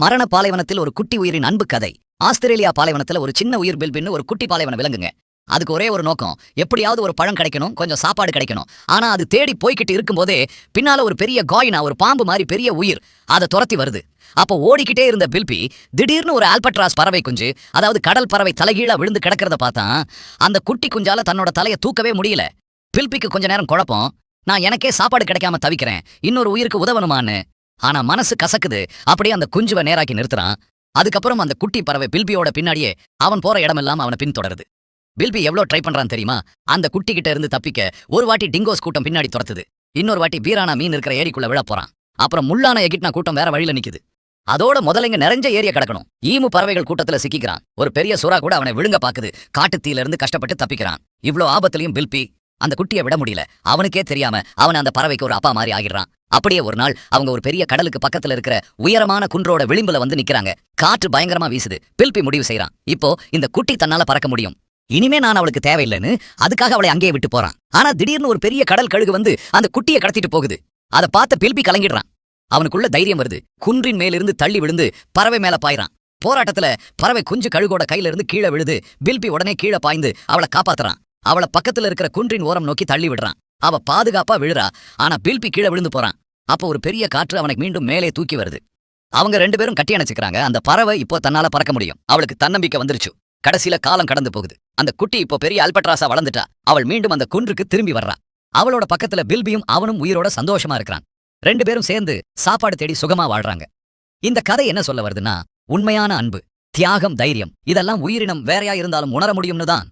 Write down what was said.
மரண பாலைவனத்தில் ஒரு குட்டி உயிரின் அன்பு கதை. ஆஸ்திரேலியா பாலைவனத்துல ஒரு சின்ன உயிர் பில்பின்னு ஒரு குட்டி பாலைவன விலங்குங்க அதுக்கு ஒரே ஒரு நோக்கம் எப்படியாவது ஒரு பழம் கிடைக்கணும் கொஞ்சம் சாப்பாடு கிடைக்கணும். ஆனா அது தேடி போய்கிட்டு இருக்கும்போதே பின்னால ஒரு பெரிய காயினா ஒரு பாம்பு மாதிரி பெரிய உயிர் அதை துரத்தி வருது. அப்போ ஓடிக்கிட்டே இருந்த பில்பி திடீர்னு ஒரு ஆல்பட்ராஸ் பறவை குஞ்சு அதாவது கடல் பறவை தலைகீழா விழுந்து கிடக்கிறத பார்த்தா அந்த குட்டி குஞ்சால தன்னோட தலையை தூக்கவே முடியல. பில்பிக்கு கொஞ்ச நேரம் குழப்பம் நான் எனக்கே சாப்பாடு கிடைக்காம தவிக்கிறேன் இன்னொரு உயிருக்கு உதவணுமான்னு. ஆனா மனசு கசக்குது. அப்படியே அந்த குஞ்சுவை நேராக்கி நிறுத்துறான். அதுக்கப்புறம் அந்த குட்டி பறவை பில்பியோட பின்னாடியே அவன் போற இடமெல்லாம் அவனை பின்தொடருது. பில்பி எவ்வளோ ட்ரை பண்றான் தெரியுமா? அந்த குட்டி கிட்ட இருந்து தப்பிக்க ஒரு வாட்டி டிங்கோஸ் கூட்டம் பின்னாடி துரத்துது. இன்னொரு வாட்டி பீரானா மீன் இருக்கிற ஏரிக்குள்ள விழ போறான். அப்புறம் முள்ளான எகிட்னா கூட்டம் வேற வழியில நிக்குது. அதோட முதலைங்க நிறைஞ்ச ஏரியா கிடக்கணும். ஈமு பறவைகள் கூட்டத்துல சிக்கிக்கிறான். ஒரு பெரிய சுறா கூட அவனை விழுங்க பாக்குது. காட்டுத்தீல இருந்து கஷ்டப்பட்டு தப்பிக்கிறான். இவ்ளோ ஆபத்துலயும் பில்பி அந்த குட்டியை விட முடியல. அவனுக்கே தெரியாம அவன் அந்த பறவைக்கு ஒரு அப்பா மாதிரி ஆகிடுறான். அப்படியே ஒரு நாள் அவங்க ஒரு பெரிய கடலுக்கு பக்கத்துல இருக்கிற உயரமான குன்றோட விளிம்புல வந்து நிக்கிறாங்க. காற்று பயங்கரமா வீசுது. பில்பி முடிவு செய்யறான் இப்போ இந்த குட்டி தன்னால பறக்க முடியும். இனிமே நான் அவளுக்கு தேவையில்லைன்னு அதுக்காக அவளை அங்கேயே விட்டு போறான். ஆனா திடீர்னு ஒரு பெரிய கடல் கழுகு வந்து அந்த குட்டியை கடத்திட்டு போகுது. அதை பார்த்த பில்பி கலங்கிடுறான். அவனுக்குள்ள தைரியம் வருது. குன்றின் மேலிருந்து தள்ளி விழுந்து பறவை மேல பாயிறான். போராட்டத்துல பறவை குஞ்சு கழுகோட கையில இருந்து கீழே விழுது. பில்பி உடனே கீழே பாய்ந்து அவளை காப்பாத்துறான். அவளை பக்கத்துல இருக்கிற குன்றின் ஓரம் நோக்கி தள்ளி விடுறான். அவ பாதுகாப்பா விழுறா. ஆனா பில்பி கீழே விழுந்து போறான். அப்போ ஒரு பெரிய காற்று அவனுக்கு மீண்டும் மேலே தூக்கி வருது. அவங்க ரெண்டு பேரும் கட்டி அணைச்சுக்கிறாங்க. அந்த பறவை இப்போ தன்னால பறக்க முடியும். அவளுக்கு தன்னம்பிக்கை வந்துருச்சு. கடைசியில காலம் கடந்து போகுது. அந்த குட்டி இப்போ பெரிய அல்பட்ராஸா வளர்ந்துட்டா. அவள் மீண்டும் அந்த குன்றுக்கு திரும்பி வர்றா. அவளோட பக்கத்துல பில்பியும் அவனும் உயிரோட சந்தோஷமா இருக்கிறான். ரெண்டு பேரும் சேர்ந்து சாப்பாடு தேடி சுகமா வாழ்றாங்க. இந்த கதை என்ன சொல்ல வருதுன்னா உண்மையான அன்பு தியாகம் தைரியம் இதெல்லாம் உயிரினம் வேறையா இருந்தாலும் உணர முடியும்னு தான்